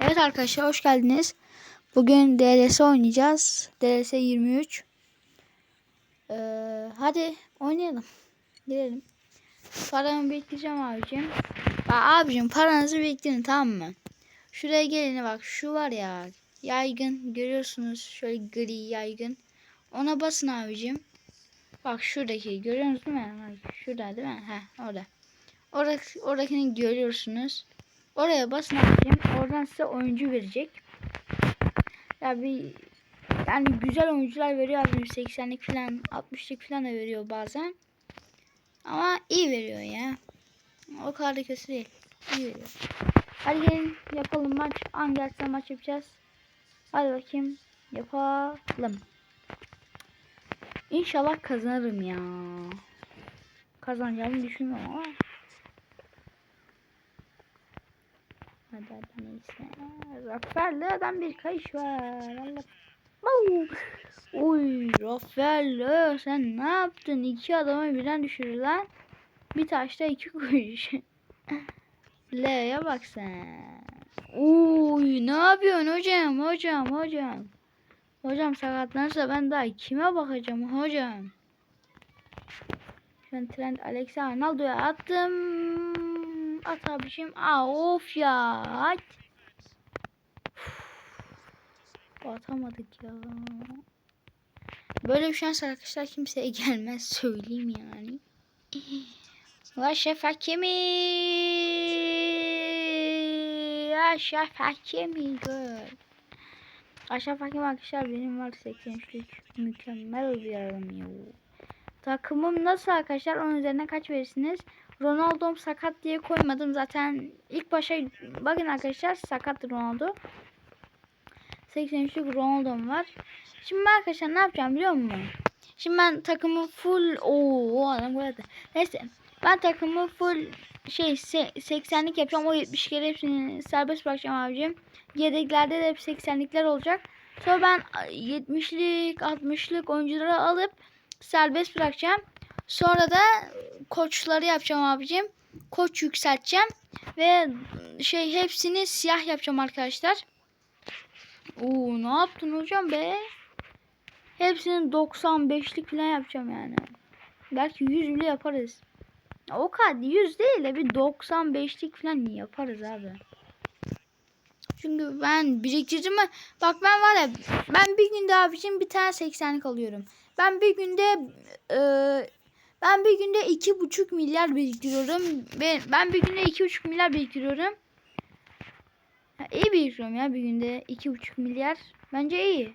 Evet arkadaşlar hoş geldiniz. Bugün DLS oynayacağız. DLS 23. Ee, hadi oynayalım. Girelim. Paramı bekleyeceğim abicim. Bak abicim paranızı bekleyin tamam mı? Şuraya gelin bak şu var ya yaygın görüyorsunuz şöyle gri yaygın. Ona basın abicim. Bak şuradaki görüyorsunuz değil mi? Şurada değil mi? Heh orada. Oradaki, oradakini görüyorsunuz. Oraya basın abicim. Oradan size oyuncu verecek. Ya bir yani güzel oyuncular veriyor abicim. 80'lik falan 60'lık falan da veriyor bazen. Ama iyi veriyor ya. O kadar da kötü değil. İyi veriyor. Hadi gelin yapalım maç. Angel'sa maç yapacağız. Hadi bakayım. Yapalım. İnşallah kazanırım ya. Kazanacağımı düşünmüyorum ama. Hadi hadi neyse. Rafael'den bir kayış var. Allah. Uy Rafael sen ne yaptın? İki adamı birden düşürdü lan. Bir taşta iki kuş. L'ye bak sen. Uy ne yapıyorsun hocam hocam hocam. Hocam sakatlanırsa ben daha kime bakacağım hocam. An trend Alex Arnaldo'ya attım. At abişim. Of ya. At. Atamadık ya. Böyle bir şans arkadaşlar kimseye gelmez söyleyeyim yani. Ve şef hakemi. Ya şef hakemi gör. Aşağı hakem arkadaşlar benim var 83'lük mükemmel bir adam ya. Takımım nasıl arkadaşlar? Onun üzerine kaç verirsiniz? Ronaldo'm sakat diye koymadım. Zaten ilk başa bakın arkadaşlar sakat Ronaldo. 83'lük Ronaldo'm var. Şimdi ben arkadaşlar ne yapacağım biliyor musun? Şimdi ben takımı full o adam burada. Neyse ben takımı full şey 80'lik yapacağım. O 70 kere hepsini serbest bırakacağım abicim. Yedeklerde de hep 80'likler olacak. Sonra ben 70'lik 60'lık oyuncuları alıp serbest bırakacağım. Sonra da koçları yapacağım abicim. Koç yükselteceğim. Ve şey hepsini siyah yapacağım arkadaşlar. Oo ne yaptın hocam be? Hepsini 95'lik falan yapacağım yani. Belki 100 bile yaparız. O kadar 100 değil de bir 95'lik falan yaparız abi. Çünkü ben biriktirdim? Bak ben var ya ben bir günde abicim bir tane 80'lik alıyorum. Ben bir günde e, ben bir günde iki buçuk milyar biriktiriyorum. Ben, ben bir günde iki buçuk milyar biriktiriyorum. Ya iyi biriktiriyorum ya bir günde iki buçuk milyar. Bence iyi.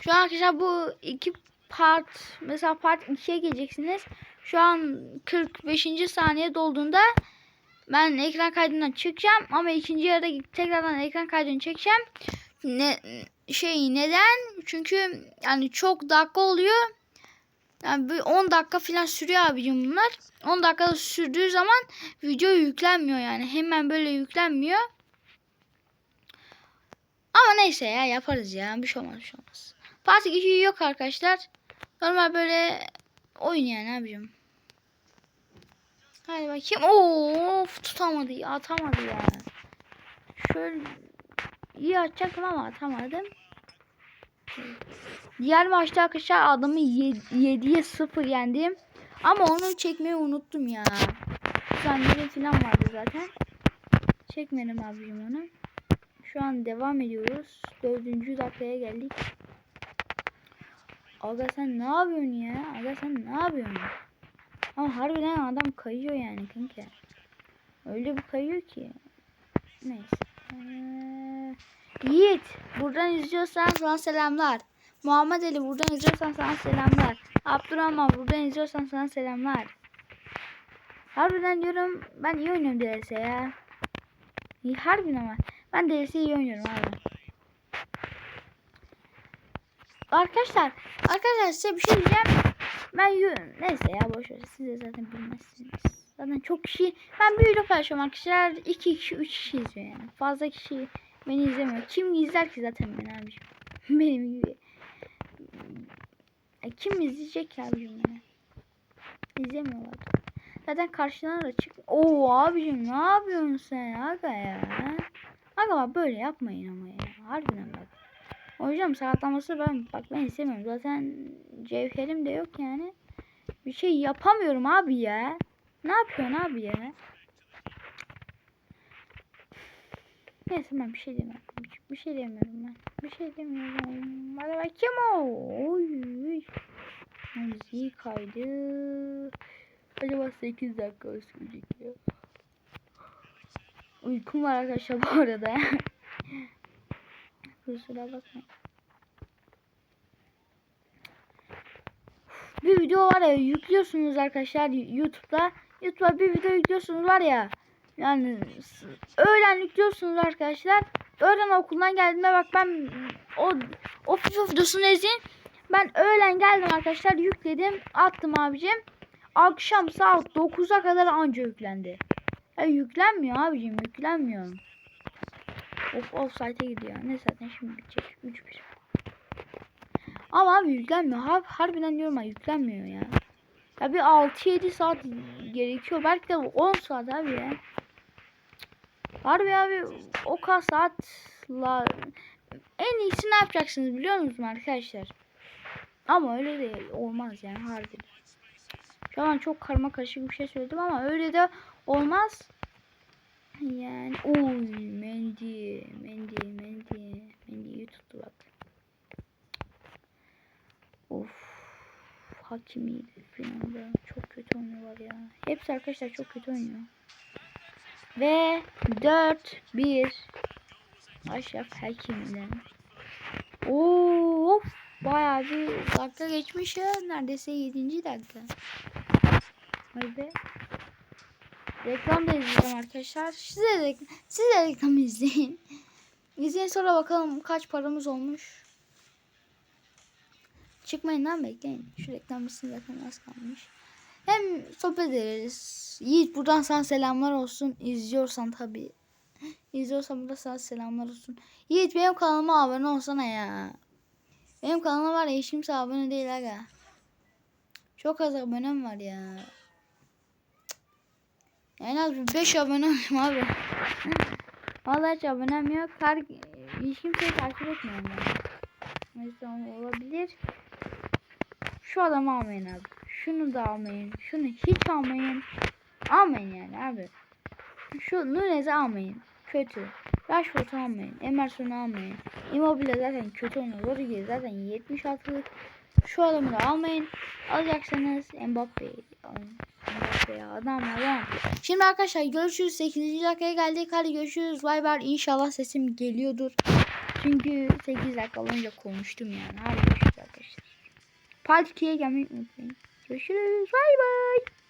Şu an arkadaşlar bu iki part mesela part 2'ye geleceksiniz. Şu an 45. saniye dolduğunda ben ekran kaydından çıkacağım ama ikinci yarıda tekrardan ekran kaydını çekeceğim. Ne şey neden? Çünkü yani çok dakika oluyor. Yani bir 10 dakika falan sürüyor abicim bunlar. 10 dakikada sürdüğü zaman video yüklenmiyor yani. Hemen böyle yüklenmiyor. Ama neyse ya yaparız ya. Bir şey olmaz bir şey olmaz. Part 2 yok arkadaşlar. Normal böyle oyun yani abicim. Hadi bakayım. Of tutamadı ya atamadı ya. Şöyle iyi atacaktım ama atamadım. Diğer maçta arkadaşlar adamı 7'ye 0 yendim. Ama onu çekmeyi unuttum ya. Saniye falan vardı zaten. Çekmedim abicim onu. Şu an devam ediyoruz. Dördüncü dakikaya geldik. Aga sen ne yapıyorsun ya? Aga sen ne yapıyorsun? Ama harbiden adam kayıyor yani kanka. Öyle bir kayıyor ki. Neyse. Ee, Yiğit buradan izliyorsan sana selamlar. Muhammed Ali buradan izliyorsan sana selamlar. Abdurrahman buradan izliyorsan sana selamlar. Harbiden diyorum ben iyi oynuyorum DS ya. Harbiden ama. Ben DS iyi oynuyorum abi. Arkadaşlar, arkadaşlar size bir şey diyeceğim. Ben. Neyse ya boş ver. Siz de zaten bilmezsiniz. Zaten çok kişi ben video paylaşıyorum arkadaşlar. 2 kişi 3 kişi izliyor yani. Fazla kişi beni izlemiyor. Kim izler ki zaten beni abicim? Benim gibi. Kim izleyecek ki abicim beni? İzlemiyorlar. Zaten karşıdan da çık. Oo abicim ne yapıyorsun sen aga ya? Aga bak böyle yapmayın ama ya. Harbiden bak. Hocam sakatlaması ben bak ben istemiyorum. Zaten cevherim de yok yani. Bir şey yapamıyorum abi ya. Ne yapıyorsun abi ya? Neyse ben bir şey demiyorum. Bir, şey demiyorum ben. Bir şey demiyorum. Hadi bakayım o. Oy. Müziği kaydı. Acaba 8 dakika sürecek ya. Uykum var arkadaşlar bu arada. Kusura bakmayın. Bir video var ya yüklüyorsunuz arkadaşlar YouTube'da. YouTube'a bir video yüklüyorsunuz var ya. Yani öğlen yüklüyorsunuz arkadaşlar. Öğlen okuldan geldiğimde bak ben o o FIFA videosunu izleyin. Ben öğlen geldim arkadaşlar yükledim attım abicim. Akşam saat 9'a kadar anca yüklendi. Ya yüklenmiyor abicim yüklenmiyor. Of offside'e gidiyor. Ne zaten şimdi bitecek. 3-1. Ama abi yüklenmiyor. Har harbiden diyorum ha yüklenmiyor ya. Ya bir 6-7 saat gerekiyor. Belki de 10 saat abi ya. Harbi abi o kadar saatla en iyisi ne yapacaksınız biliyor musunuz arkadaşlar? Ama öyle de olmaz yani harbi. Şu an çok karma karışık bir şey söyledim ama öyle de olmaz. Yani oy Mendy, Mendy, Mendy, Mendy'yi tuttu bak. Of. Hakimiydi finalde. Çok kötü oynuyorlar ya. Hepsi arkadaşlar çok kötü oynuyor. Ve 4-1 Aşraf Hakim'den. Of. Bayağı bir dakika geçmiş ya. Neredeyse 7. dakika. Vay. Reklam da izleyeceğim arkadaşlar. Siz de, siz de reklam izleyin. İzleyin sonra bakalım kaç paramız olmuş. Çıkmayın lan bekleyin. Şu reklam bitsin zaten az kalmış. Hem sohbet ederiz. Yiğit buradan sana selamlar olsun. İzliyorsan tabi. İzliyorsan burada sana selamlar olsun. Yiğit benim kanalıma abone olsana ya. Benim kanalıma var ya kimse abone değil aga. Çok az abonem var ya. En az bir 5 abone olayım abi. Vallahi hiç abonem yok. Her, hiç kimseyi takip etmiyorum ben. O olabilir. Şu adamı almayın abi. Şunu da almayın. Şunu hiç almayın. Almayın yani abi. Şu Nunez'i almayın. Kötü. Rashford'u almayın. Emerson'u almayın. Immobile zaten kötü oynuyor. Rodriguez zaten 76'lık. Şu adamı da almayın. Alacaksanız Mbappe'yi alın. Mbappe adam adam. Şimdi arkadaşlar görüşürüz. 8. dakikaya geldik. Hadi görüşürüz. Bay bay. İnşallah sesim geliyordur. Çünkü 8 dakika önce konuştum yani. Hadi görüşürüz arkadaşlar. Part 2'ye gelmeyi unutmayın. Görüşürüz. Bay bay.